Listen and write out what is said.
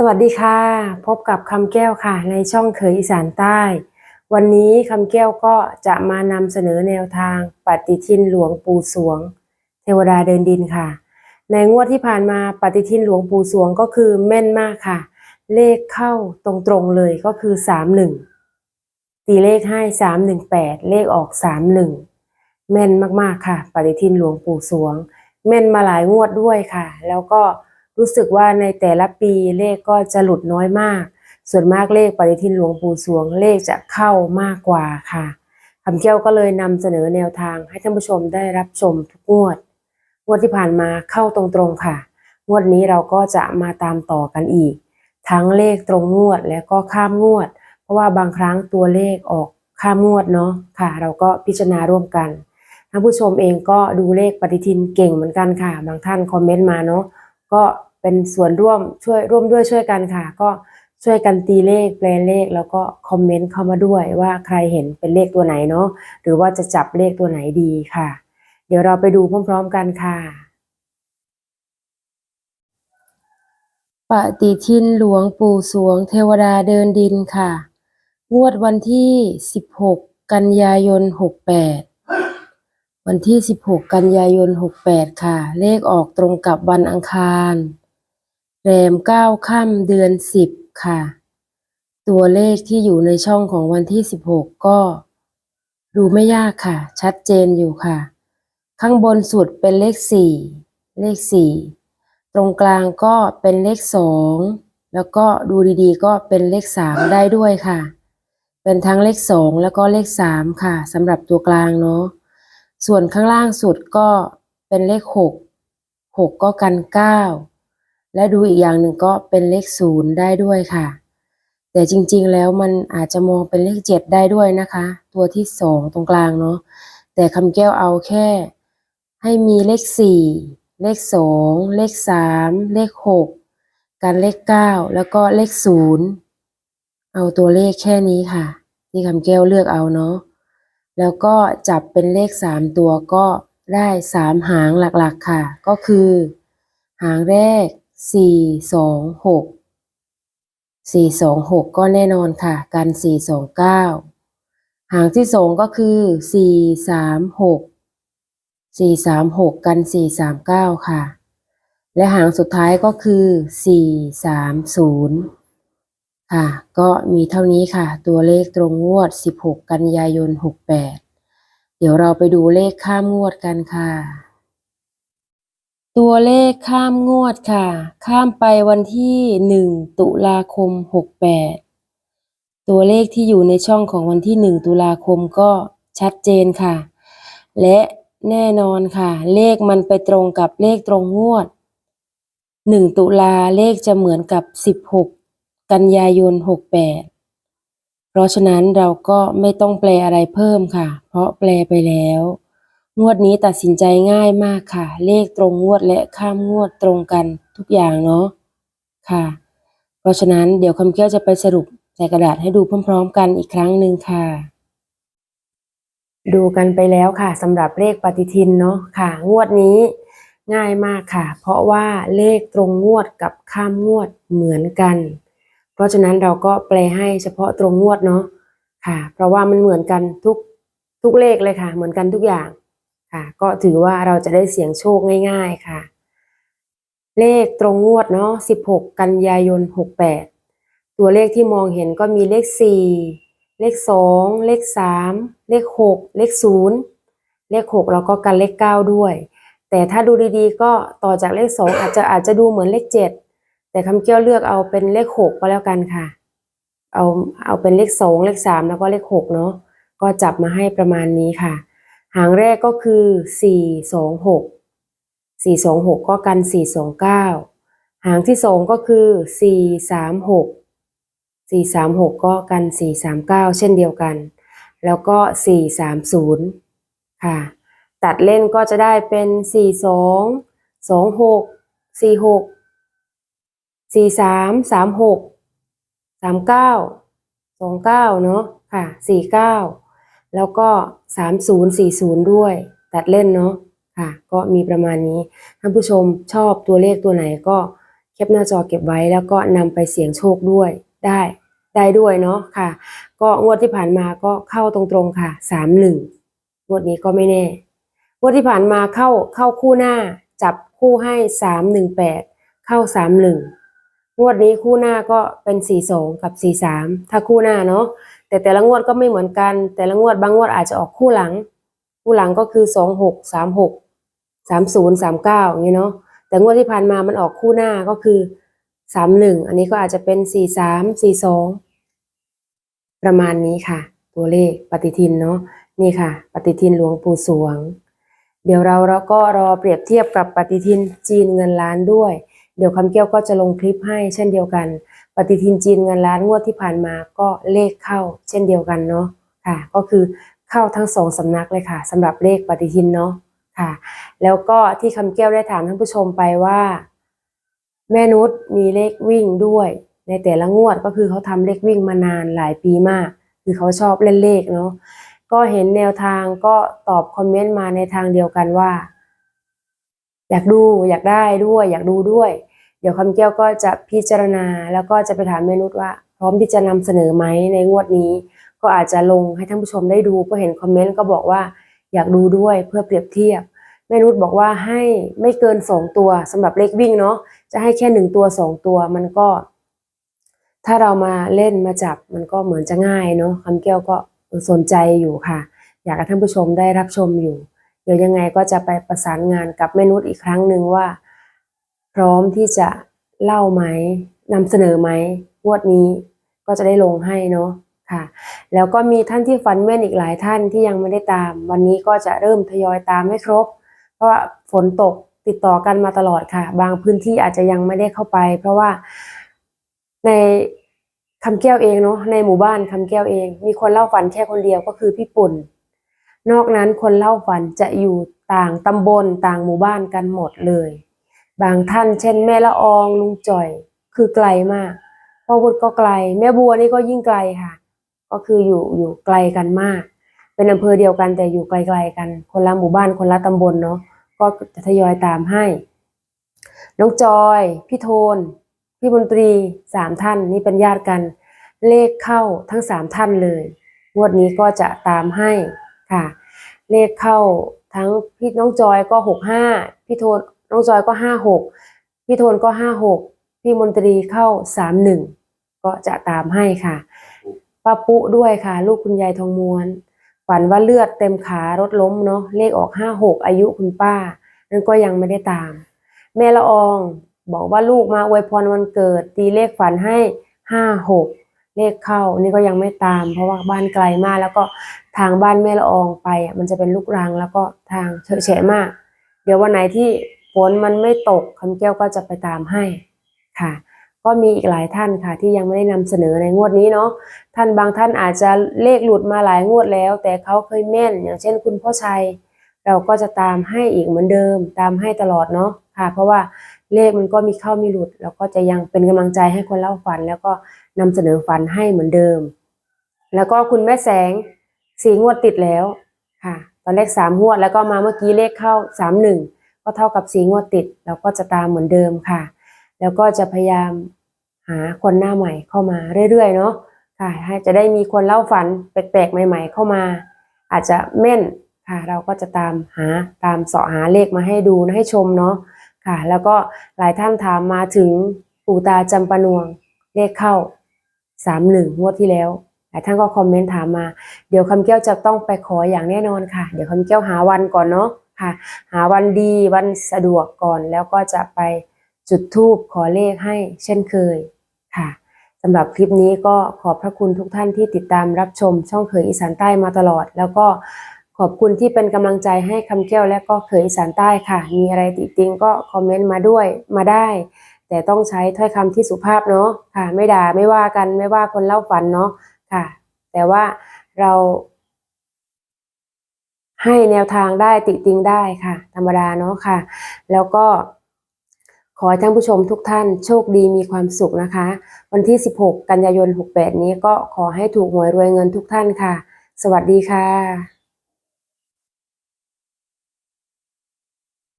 สวัสดีค่ะ พบกับคำแก้วค่ะ ในช่องเขยอีสานใต้ วันนี้คำแก้วก็จะมานำเสนอแนวทางปฏิทินหลวงปู่สวง เทวดาเดินดินค่ะ ในงวดที่ผ่านมาปฏิทินหลวงปู่สวงก็คือแม่นมากค่ะ เลขเข้าตรงๆเลยก็คือสามหนึ่งตีเลขให้สามหนึ่งแปดเลขออกสามหนึ่งแม่นมากๆค่ะ ปฏิทินหลวงปู่สวง แม่นมาหลายงวดด้วยค่ะ แล้วก็ รู้สึกว่าในแต่ละปีเลขก็จะหลุดน้อยมาก ส่วนมากเลขปฏิทินหลวงปู่สวงเลขจะเข้ามากกว่าค่ะคำแก้วก็เลยนำเสนอแนวทางให้ท่านผู้ชมได้รับชมทุกงวดงวดที่ผ่านมาเข้าตรงๆค่ะงวดนี้เราก็จะมาตามต่อกันอีก ทั้งเลขตรงงวดและก็ข้ามงวด เพราะว่าบางครั้งตัวเลขออกข้ามงวดเนาะค่ะ เราก็พิจารณาร่วมกันท่านผู้ชมเองก็ดูเลขปฏิทินเก่งเหมือนกันค่ะ บางท่านคอมเมนต์มาเนาะก็ เป็นส่วนร่วมช่วยร่วมด้วยช่วยกันค่ะ ก็ช่วยกันตีเลขแปลเลขแล้วก็คอมเมนต์เข้ามาด้วยว่าใครเห็นเป็นเลขตัวไหนเนาะหรือว่าจะจับเลขตัวไหนดีค่ะ เดี๋ยวเราไปดูพร้อม ๆ กันค่ะ ปฏิทินหลวงปู่สวงเทวดาเดินดินค่ะงวดวันที่ 16 กันยายน 68 วันที่ 16 กันยายน 68 ค่ะ เลขออกตรงกับวันอังคาร แรม9ค่ำเดือน10ค่ะ ตัวเลขที่อยู่ในช่องของวันที่16ก็ ดูไม่ยากค่ะ ชัดเจนอยู่ค่ะ ข้างบนสุดเป็นเลข4เลข4ตรงกลางก็เป็นเลข2แล้วก็ดูดีๆ ก็เป็นเลข3ได้ด้วยค่ะ เป็นทั้งเลข2แล้วก็เลข3ค่ะสำหรับตัวกลางเนาะส่วนข้างล่างสุดก็เป็นเลข6 6ก็กัน9 และดูอีกอย่างหนึ่งก็เป็นเลข0ได้ด้วยค่ะ แต่จริงๆแล้วมันอาจจะมองเป็นเลข7ได้ด้วยนะคะ ตัวที่2ตรงกลางเนาะแต่คำแก้วเอาแค่ ให้มีเลข4เลข2เลข3เลข6กันเลข9แล้วก็เลข0เอาตัวเลขแค่นี้ค่ะ ที่คำแก้วเลือกเอาเนาะแล้วก็จับเป็นเลข3ตัวก็ได้3หางหลักๆค่ะ ก็คือ หางแรก 4 2 6 4 2 6ก็แน่นอนค่ะ กัน4 2 9หางที่2ก็คือ4 3 6 4 3 6กัน4 3 9ค่ะ และหางสุดท้ายก็คือ4 3 0ค่ะ ก็มีเท่านี้ค่ะ ตัวเลขตรงงวด 16 กันยายน 68 เดี๋ยวเราไปดูเลขข้ามงวดกันค่ะ ตัวเลขข้ามงวดค่ะ ข้ามไปวันที่ 1 ตุลาคม 68 ตัวเลขที่อยู่ในช่องของวันที่ 1 ตุลาคมก็ชัดเจนค่ะ และแน่นอนค่ะ เลขมันไปตรงกับเลขตรงงวด 1 ตุลาเลขจะเหมือนกับ 16 กันยายน 68 เพราะฉะนั้นเราก็ไม่ต้องแปลอะไรเพิ่มค่ะ เพราะแปลไปแล้ว งวดนี้ตัดสินใจง่ายมากค่ะ เลขตรงงวดและข้ามงวดตรงกันทุกอย่างเนาะค่ะ เพราะฉะนั้นเดี๋ยวคำแก้วจะไปสรุปใส่กระดาษให้ดูพร้อม ๆ กันอีกครั้งหนึ่งค่ะ ดูกันไปแล้วค่ะสำหรับเลขปฏิทินเนาะค่ะ งวดนี้ง่ายมากค่ะ เพราะว่าเลขตรงงวดกับข้ามงวดเหมือนกัน เพราะฉะนั้นเราก็แปลให้เฉพาะตรงงวดเนาะค่ะ เพราะว่ามันเหมือนกันทุกทุกเลขเลยค่ะ เหมือนกันทุกอย่าง ค่ะ ก็ถือว่าเราจะได้เสี่ยงโชคง่ายๆค่ะ เลขตรงงวดเนาะ16 กันยายน 68 ตัวเลขที่มองเห็นก็มีเลข 4 เลข 2 เลข 3 เลข 6 เลข 0 เลข 6 แล้วก็กันเลข 9 ด้วย แต่ถ้าดูดีๆ ก็ต่อจากเลข 2 อาจจะอาจจะดูเหมือนเลข 7 แต่คำเกี้ยวเลือกเอาเป็นเลข 6 ก็แล้วกันค่ะ เอาเอาเป็นเลข 2 เลข 3 แล้วก็เลข 6 เนาะก็จับมาให้ประมาณนี้ค่ะ หางแรกก็คือ 4 2 6 4 2 6 ก็กัน 4 2 9 หางที่ 2 ก็คือ 4 3 6 4 3 6 ก็กัน 4 3 9 เช่นเดียวกัน แล้วก็ 4 3 0 ค่ะ ตัดเล่นก็จะได้เป็น 4 2 2 6 4 6 4 3 3 6 3 9 2 9 เนาะค่ะ 4 9 แล้วก็ 30 40 ด้วย ตัดเล่นเนาะค่ะ ก็มีประมาณนี้ท่านผู้ชมชอบตัวเลขตัวไหนก็ปหน้าจอเก็บไว้แล้วก็นำไปเสี่ยงโชคด้วยได้ได้ด้วยเนาะค่ะ ก็งวดที่ผ่านมาก็เข้าตรงๆค่ะสามหนึ่งงวดนี้ก็ไม่แน่งวดที่ผ่านมาเข้าเข้าคู่หน้าจับคู่ให้สามหนึ่งแปดเข้าสามหนึ่งงวดนี้คู่หน้าก็เป็นสี่สองกับสี่สามถ้าคู่หน้าเนาะ แต่แต่ละงวดก็ไม่เหมือนกัน แต่ละงวดบางงวดอาจจะออกคู่หลัง คู่หลังก็คือสองหกสามหกสามศูนย์สามเก้าอย่างนี้เนาะแต่งวดที่ผ่านมามันออกคู่หน้าก็คือสามหนึ่งอันนี้ก็อาจจะเป็นสี่สามสี่สองประมาณนี้ค่ะ ตัวเลขปฏิทินเนาะนี่ค่ะ ปฏิทินหลวงปู่สวง เดี๋ยวเราเราก็รอเปรียบเทียบกับปฏิทินจีนเงินล้านด้วย เดี๋ยวคำเกี้ยวก็จะลงคลิปให้เช่นเดียวกัน ปฏิทินจีนเงินล้านงวดที่ผ่านมาก็เลขเข้าเช่นเดียวกันเนาะค่ะ ก็คือเข้าทั้งสองสำนักเลยค่ะสำหรับเลขปฏิทินเนาะค่ะ แล้วก็ที่คำแก้วได้ถามท่านผู้ชมไปว่า แม่นุชมีเลขวิ่งด้วย ในแต่ละงวดก็คือเขาทำเลขวิ่งมานานหลายปีมาก คือเขาชอบเล่นเลขเนาะก็เห็นแนวทางก็ตอบคอมเมนต์มาในทางเดียวกันว่า อยากดูอยากได้ด้วย อยากดูด้วย เดี๋ยวคำแก้วก็จะพิจารณาแล้วก็จะไปถามแม่นุชว่า พร้อมที่จะนำเสนอไหมในงวดนี้ ก็อาจจะลงให้ท่านผู้ชมได้ดูก็เห็นคอมเมนต์ก็บอกว่าอยากดูด้วยเพื่อเปรียบเทียบแม่นุชบอกว่าให้ไม่เกินสองตัวสำหรับเลขวิ่งเนาะจะให้แค่หนึ่งตัวสองตัวมันก็ ถ้าเรามาเล่นมาจับมันก็เหมือนจะง่ายเนาะคำแก้วก็สนใจอยู่ค่ะ อยากให้ท่านผู้ชมได้รับชมอยู่ เดี๋ยวยังไงก็จะไปประสานงานกับแม่นุชอีกครั้งหนึ่งว่า ร้อมที่จะเล่าไหมนำเสนอไหมงวดนี้ก็จะได้ลงให้เนาะค่ะ แล้วก็มีท่านที่ฟันแม่นอีกหลายท่านที่ยังไม่ได้ตาม วันนี้ก็จะเริ่มทยอยตามให้ครบ เพราะาฝนตกติดต่อกันมาตลอดค่ะ บางพื้นที่อาจจะยังไม่ได้เข้าไป เพราะว่าในคำแก้วเองเนาะในหมู่บ้านคำแก้วเอง มีคนเล่าฝันแค่คนเดียวก็คือพี่ปุ่น นอกนั้นคนเล่าฝันจะอยู่ต่างตำบลต่างหมู่บ้านกันหมดเลย บางท่านเช่นแม่ละอองลุงจ่อย คือไกลมากพ่อวุฒิก็ไกล แม่บัวนี่ก็ยิ่งไกลค่ะ ก็คืออยู่อยู่ไกลกันมาก เป็นอำเภอเดียวกันแต่อยู่ไกลๆกัน คนละหมู่บ้านคนละตำบลเนาะก็จะทยอยตามให้ น้องจอย พี่โทน พี่มนตรีสามท่านนี่เป็นญาติกัน เลขเข้าทั้งสามท่านเลยงวดนี้ก็จะตามให้ค่ะ เลขเข้าทั้งพี่น้องจอยก็หกห้าพี่โทน น้องจอยก็ห้าหกพี่โทนก็ห้าหกพี่มนตรีเข้าสามหนึ่งก็จะตามให้ค่ะป้าปุด้วยค่ะ ลูกคุณยายทองม้วนฝันว่าเลือดเต็มขารถล้มเนาะเลขออกห้าหกอายุคุณป้า นั่นก็ยังไม่ได้ตาม แม่ละอองบอกว่าลูกมาอวยพรวันเกิด ตีเลขฝันให้ห้าหกเลขเข้านี่ก็ยังไม่ตาม เพราะว่าบ้านไกลมากแล้วก็ทางบ้านแม่ละอองไปมันจะเป็นลูกรังแล้วก็ทางเฉะแฉะมาก เดี๋ยววันไหนที่ นมันไม่ตกคำแก้วก็จะไปตามให้ค่ะ ก็มีอีกหลายท่านค่ะ ที่ยังไม่ได้นำเสนอในงวดนี้เนาะท่านบางท่านอาจจะเลขหลุดมาหลายงวดแล้ว แต่เขาเคยแม่น อย่างเช่น คุณพ่อชัย เราก็จะตามให้อีกเหมือนเดิม ตามให้ตลอดเนาะค่ะ เพราะว่าเลขมันก็มีเข้ามีหลุดเราก็จะยังเป็นกำลังใจให้คนเล่าฝัน แล้วก็นำเสนอฝันให้เหมือนเดิม แล้วก็คุณแม่แสงสี่งวดติดแล้วค่ะ ตอนเลขสามงวดแล้วก็มาเมื่อกี้เลขเข้าสามหนึ่ง ก็เท่ากับสีงวดติด เราก็จะตามเหมือนเดิมค่ะ แล้วก็จะพยายามหาคนหน้าใหม่เข้ามาเรื่อยๆเนาะค่ะให้จะได้มีคนเล่าฝันแปลกๆ ใหม่ ๆ เข้ามา อาจจะแม่นค่ะ เราก็จะตามหาตามเสาะหาเลขมาให้ดูนะให้ชมเนาะค่ะ แล้วก็หลายท่านถามมาถึงปู่ตาจำปนวงเลขเข้าสามหนึ่งงวดที่แล้วหลายท่านก็คอมเมนต์ถามมา เดี๋ยวคำแก้วจะต้องไปขออย่างแน่นอนค่ะ เดี๋ยวคำแก้วหาวันก่อนเนาะ ค่ะ หาวันดีวันสะดวกก่อนแล้วก็จะไปจุดธูปขอเลขให้เช่นเคยค่ะสำหรับคลิปนี้ก็ขอบพระคุณทุกท่านที่ติดตามรับชมช่องเขยอีสานใต้มาตลอด แล้วก็ขอบคุณที่เป็นกำลังใจให้คำแก้วและก็เขยอีสานใต้ค่ะ มีอะไรติติงก็คอมเมนต์มาด้วยมาได้ แต่ต้องใช้ถ้อยคำที่สุภาพเนาะค่ะ ไม่ด่าไม่ว่ากันไม่ว่าคนเล่าฝันเนาะค่ะ แต่ว่าเรา ให้แนวทางได้ติติงได้ค่ะ ธรรมดาเนาะค่ะ แล้วก็ขอให้ท่านผู้ชมทุกท่านโชคดีมีความสุขนะคะ วันที่ 16 กันยายน 68 นี้ก็ขอให้ถูกหวยรวยเงินทุกท่านค่ะ สวัสดีค่ะ